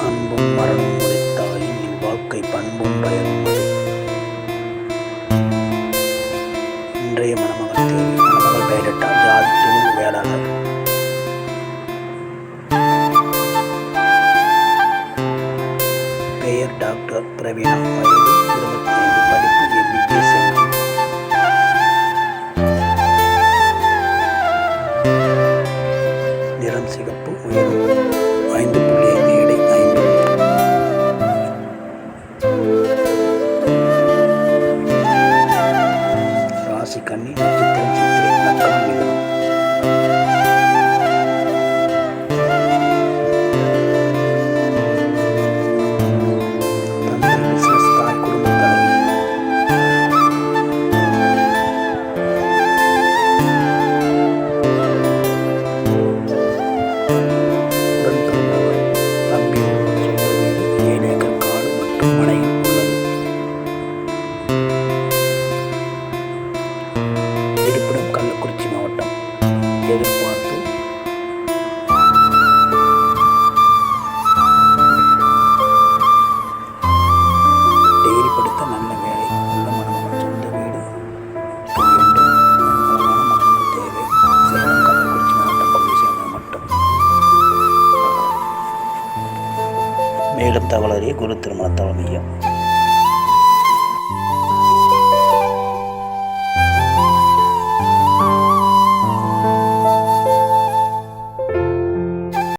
அன்பும் மரணம் உடைத்தாயும் என் வாழ்க்கை பண்பும் பயனும் இன்றைய மணமகள் தேவி மணமகள் பெயரிட்டா ஜாதி தொழில் வேளாளர். பெயர் டாக்டர் பிரவீனா வயது இருபத்தி ஐந்து படிப்பு எம்பிபிஎஸ் சிறப்பு நிறம் உயரம். ஐந்து புள்ளி ஐந்து எடை ஐந்து. ராசி கண்ணி எதிர்பார்த்து. டிகிரி படித்த நல்ல வேலை நல்ல சொந்த வீடு. தேவை. சேலம் கள்ளக்குறிச்சி மாவட்டம் பகுதி சேர்ந்தது மட்டும். மேலும் தகவலறிய குரு திருமண தலைமையம்